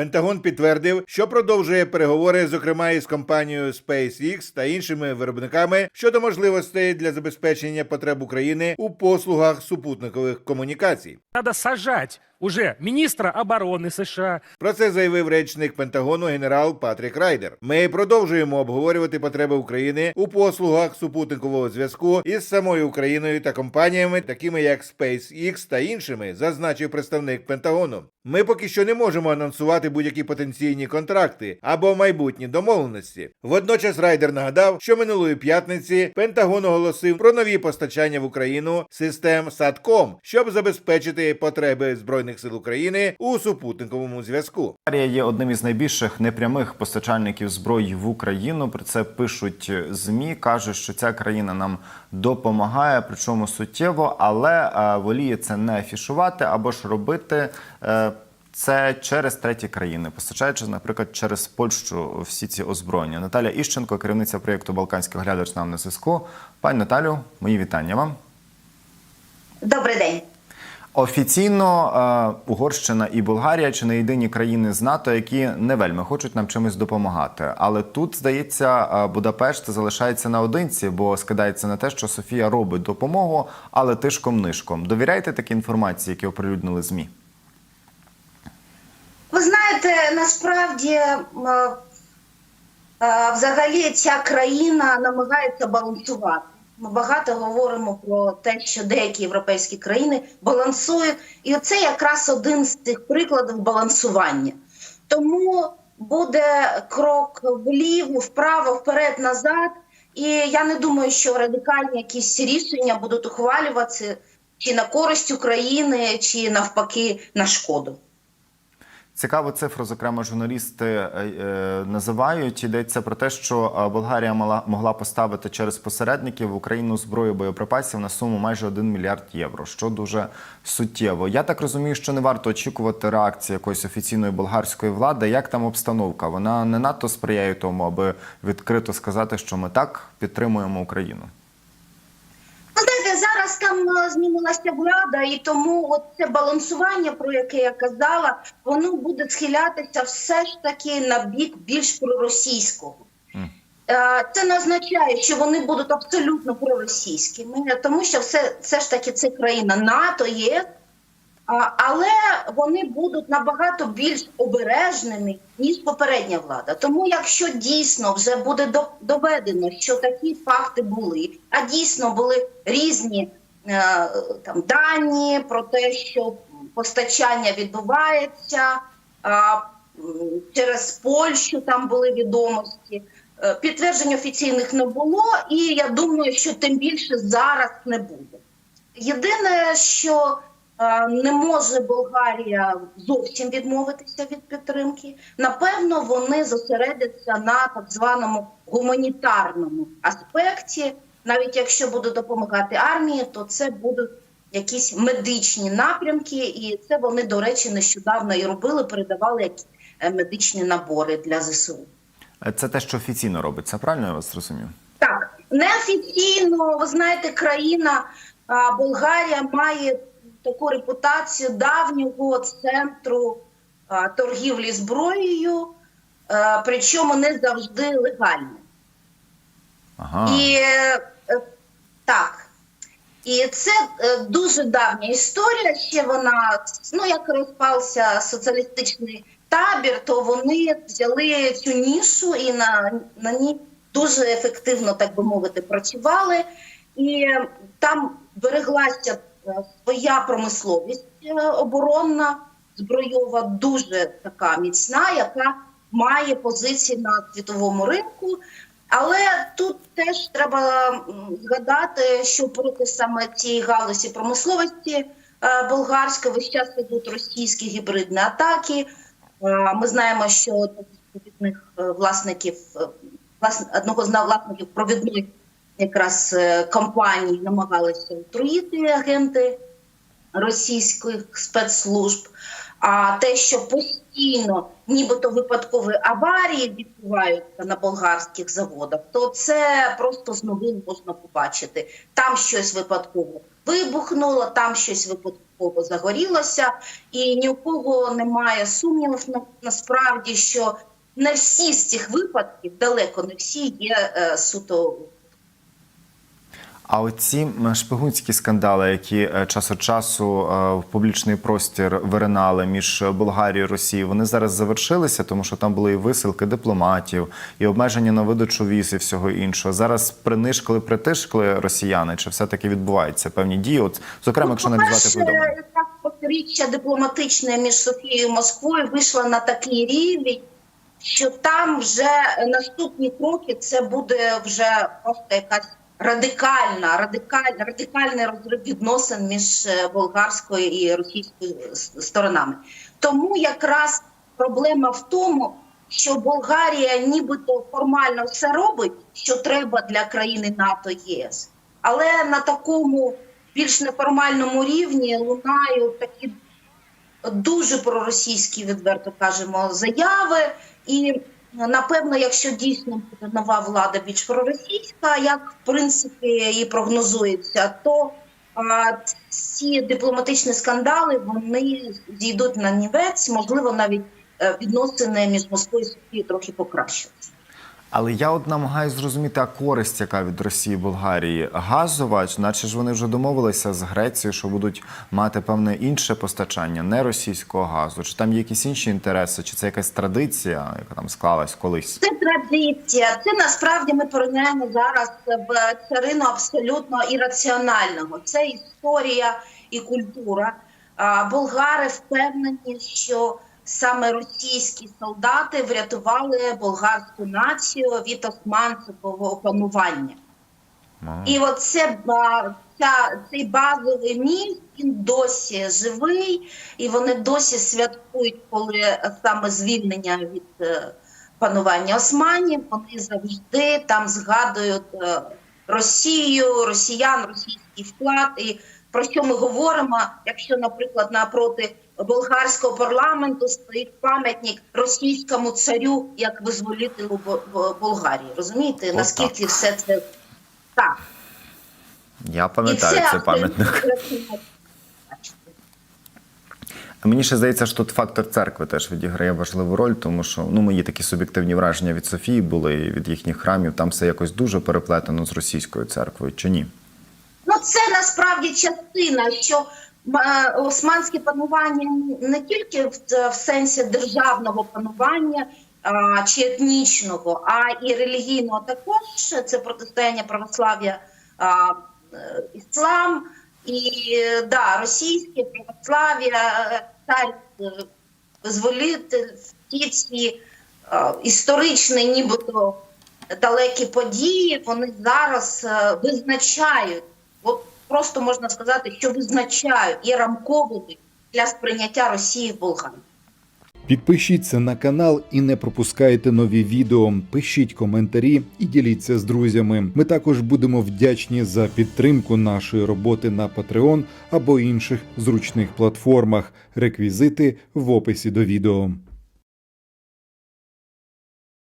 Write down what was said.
Пентагон підтвердив, що продовжує переговори, зокрема із компанією SpaceX та іншими виробниками щодо можливостей для забезпечення потреб України у послугах супутникових комунікацій. Треба сажать уже министра обороны США, Про це заявив речник Пентагону генерал Патрік Райдер. Ми продовжуємо обговорювати потреби України у послугах супутникового зв'язку із самою Україною та компаніями, такими як SpaceX та іншими, зазначив представник Пентагону. Ми поки що не можемо анонсувати будь-які потенційні контракти або майбутні домовленості. Водночас Райдер нагадав, що минулої п'ятниці Пентагон оголосив про нові постачання в Україну систем САТКОМ, щоб забезпечити потреби збройних сил України у супутниковому зв'язку. Болгарія є одним із найбільших непрямих постачальників зброї в Україну. Про це пишуть змі. кажуть, що ця країна нам допомагає, причому суттєво, але е, воліє це не афішувати або ж робити. е, це через треті країни, постачаючи, наприклад, через Польщу всі ці озброєння. Наталя Іщенко, керівниця проєкту Балканський оглядач нам на зв'язку. Пані Наталю, мої вітання вам. Добрий день. Офіційно е, Угорщина і Болгарія чи не єдині країни з НАТО, які не вельми хочуть нам чимось допомагати. Але тут здається, е, Будапешт залишається наодинці, бо скидається на те, що Софія робить допомогу, але тишком нишком. Довіряєте такій інформації, які оприлюднили змі? Ви знаєте, насправді е, взагалі ця країна намагається балансувати. Ми багато говоримо про те, що деякі європейські країни балансують, і це якраз один з цих прикладів балансування. Тому буде крок вліво, вправо, вперед, назад. І я не думаю, що радикальні якісь рішення будуть ухвалюватися чи на користь України, чи навпаки на шкоду. Цікаву цифру, зокрема, журналісти е, е, називають. Йдеться про те, що е, Болгарія мала могла поставити через посередників в Україну зброю боєприпасів на суму майже 1 мільярд євро, що дуже суттєво. Я так розумію, що не варто очікувати реакції якоїсь офіційної болгарської влади. Як там обстановка? Вона не надто сприяє тому, аби відкрито сказати, що ми так підтримуємо Україну. Ну, зараз там змінилася влада, і тому от це балансування, про яке я казала, воно буде схилятися все ж таки на бік більш проросійського. Е, Це не означає, що вони будуть абсолютно проросійськими, тому що все, все ж таки це країна НАТО, а, але вони будуть набагато більш обережними ніж попередня влада. Тому, якщо дійсно вже буде доведено, що такі факти були, а дійсно були різні там дані про те, що постачання відбувається через Польщу, там були відомості. Е, Підтверджень офіційних не було, і я думаю, що тим більше зараз не буде. Єдине, що е, не може Болгарія зовсім відмовитися від підтримки. Напевно, вони зосередяться на так званому гуманітарному аспекті. Навіть якщо будуть допомагати армії, то це будуть якісь медичні напрямки, і це вони, до речі, нещодавно і робили, передавали е, медичні набори для ЗСУ. Е, Це те, що офіційно робиться. Правильно я вас зрозумів? Так, неофіційно, ви знаєте, країна Болгарія має таку репутацію давнього центру торгівлі зброєю, причому не завжди легально. Ага. І е, е, так. І це е, дуже давня історія. Ще вона ну як розпався соціалістичний табір, то вони взяли цю нішу і на, на ній дуже ефективно, так би мовити, працювали. І там береглася своя промисловість оборонна, збройова, дуже така міцна, яка має позиції на світовому ринку. Але тут теж треба згадати, що проти саме цієї галузі промисловості е, болгарської весь час йдуть російські гібридні атаки. Е, Ми знаємо, що провідних е, власників одного з власників провідної якраз компаній намагалися отруїти агенти російських спецслужб. А те, що постійно, нібито випадкові аварії відбуваються на болгарських заводах, то це просто з новин можна побачити. Там щось випадково вибухнуло, там щось випадково загорілося, і ні у кого немає сумнівів на, насправді, що не всі з цих випадків, далеко не всі є е, суто А оці шпигунські скандали, які е, час від часу е, в публічний простір виринали між Болгарією і Росією, вони зараз завершилися, тому що там були і висилки дипломатів, і обмеження на видачу віз і всього іншого. Зараз принишкли, притишкли росіяни, чи все таки відбуваються певні дії? От зокрема, якщо Ну, по-перше, повідомлення. так дипломатичне між Софією і Москвою вийшло на такий рівень, що там вже наступні кроки це буде вже просто якась радикальна, радикальна, радикальний розрив відносин між е, болгарською і російською сторонами. Тому якраз проблема в тому, що Болгарія нібито формально все робить, що треба для країни НАТО ЄС, але на такому більш неформальному рівні лунають такі дуже проросійські, відверто кажемо, заяви. І напевно, якщо дійсно нова влада більш проросійська, як в принципі і прогнозується, то ці дипломатичні скандали вони зійдуть на нівець, можливо, навіть е, відносини між Москвою і Софією трохи покращаться. Але я от намагаюся зрозуміти, а користь, яка від Росії і Болгарії газова, наче ж вони вже домовилися з Грецією, що будуть мати певне інше постачання, не російського газу. Чи там є якісь інші інтереси, чи це якась традиція, яка там склалась колись? Це традиція. Це насправді ми порівняємо зараз в царину абсолютно ірраціонального. Це історія і культура. Болгари впевнені, що саме російські солдати врятували болгарську націю від османського опанування. Ага. І оце ця, цей базовий міф, він досі живий, і вони досі святкують, коли саме звільнення від е, панування османів. Вони завжди там згадують е, Росію, росіян, російський вклад. І про що ми говоримо, якщо, наприклад, напроти болгарського парламенту стоїть пам'ятник російському царю як Бо- Болгарії. Розумієте, Отак. наскільки все це так? Я пам'ятаю цей пам'ятник. Мені ще здається, що тут фактор церкви теж відіграє важливу роль, тому що ну мої такі суб'єктивні враження від Софії були і від їхніх храмів. Там все якось дуже переплетено з російською церквою, чи ні? Ну це насправді частина, що е, османське панування не тільки в, в сенсі державного панування а, чи етнічного, а і релігійного також. Це протистояння православ'я а, е, іслам і да, російське православ'я, цар визволитель, всі ці е, історичні, нібито далекі події, вони зараз е, визначають, от просто можна сказати, що визначають є рамковими для сприйняття Росії в Болгарії. Підпишіться на канал і не пропускайте нові відео. Пишіть коментарі і діліться з друзями. Ми також будемо вдячні за підтримку нашої роботи на Patreon або інших зручних платформах. Реквізити в описі до відео.